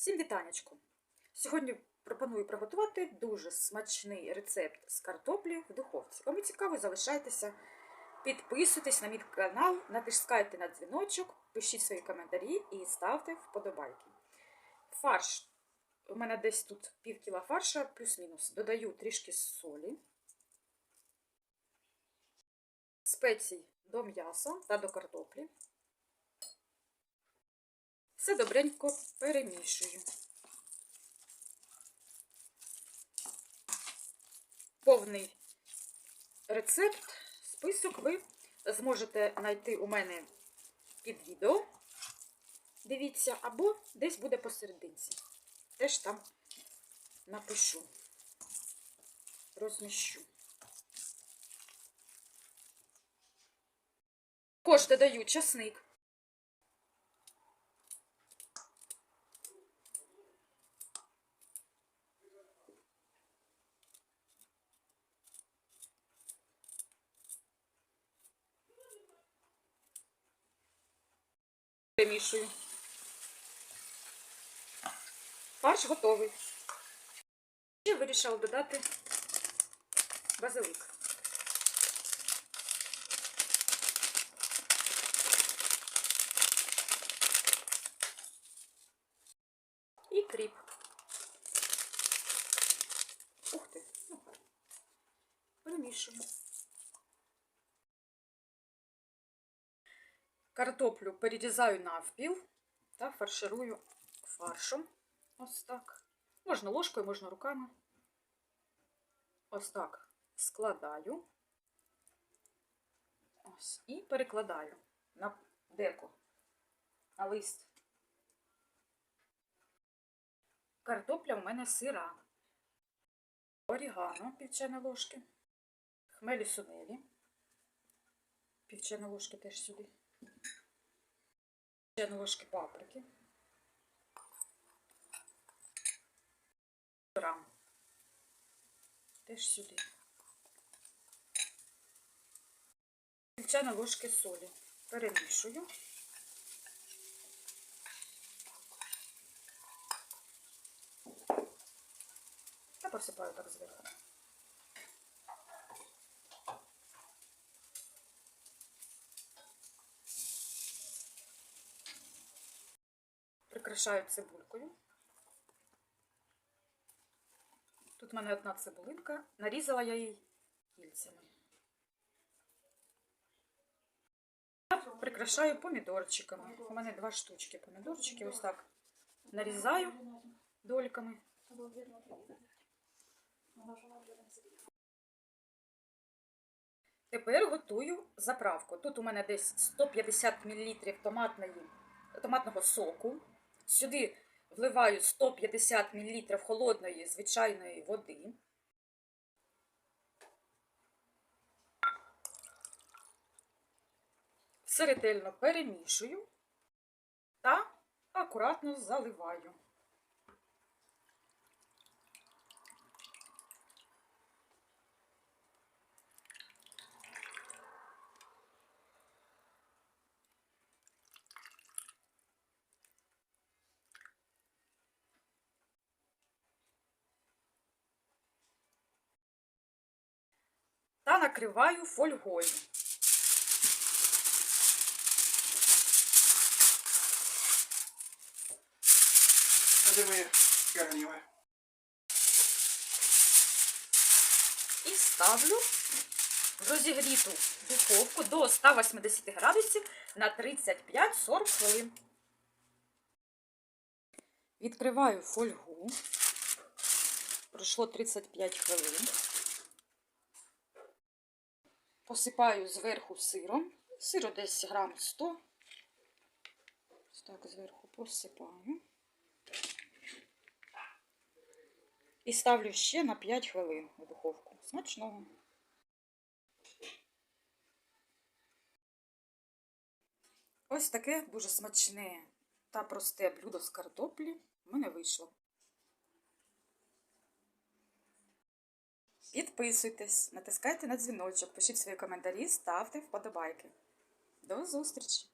Всім вітанечку! Сьогодні пропоную приготувати дуже смачний рецепт з картоплі в духовці. Кому цікаво, залишайтеся, підписуйтесь на мій канал, натискайте на дзвіночок, пишіть свої коментарі і ставте вподобайки. Фарш. У мене десь тут пів кіла фарша, плюс-мінус. Додаю трішки солі, спецій до м'яса та до картоплі. Все добренько перемішую. Повний рецепт, список ви зможете знайти у мене під відео. Дивіться, або десь буде посерединці. Теж там напишу, розміщу. Також додаю часник. Перемішую. Фарш готовий. Ще вирішила додати базилик. І кріп. Ух ти. Ну, Картоплю перерізаю навпіл та фарширую фаршем. Ось так. Можна ложкою, можна руками. Ось так складаю. Ось. І перекладаю на деко, на лист. Картопля в мене сира. Орігано пів ложки. Хмелі сунелі. Пів ложки теж сюди. Чайної ложки паприки. Грам. Теж сюди. Пів ложки солі. Перемішую. Та посипаю так зверху. Прикрашаю цибулькою. Тут в мене одна цибулинка. Нарізала я її кільцями. Прикрашаю помідорчиками. У мене два штучки помідорчики. Ось так нарізаю дольками. Тепер готую заправку. Тут у мене десь 150 мл томатної, томатного соку. Сюди вливаю 150 мл холодної звичайної води. Все ретельно перемішую та акуратно заливаю. Та накриваю фольгою. І ставлю в розігріту духовку до 180 градусів на 35-40 хвилин. Відкриваю фольгу. Пройшло 35 хвилин. Посипаю зверху сиром. Сиру десь грам 100. Ось так зверху посипаю. І ставлю ще на 5 хвилин у духовку. Смачного. Ось таке дуже смачне та просте блюдо з картоплі в мене вийшло. Підписуйтесь, натискайте на дзвіночок, пишіть свої коментарі, ставте вподобайки. До зустрічі!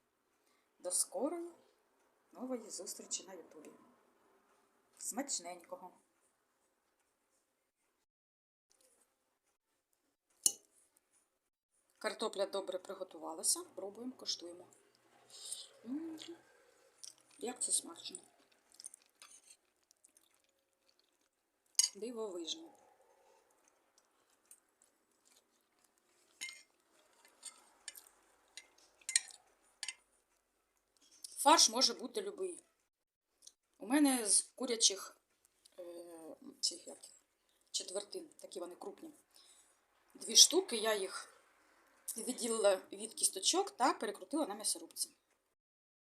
До скорої нової зустрічі на Ютубі. Смачненького. Картопля добре приготувалася. Пробуємо, коштуємо. Як це смачно. Дивовижно. Фарш може бути любий. У мене з курячих е, цих як, четвертин, такі вони крупні. Дві штуки, я їх відділила від кісточок та перекрутила на м'ясорубці.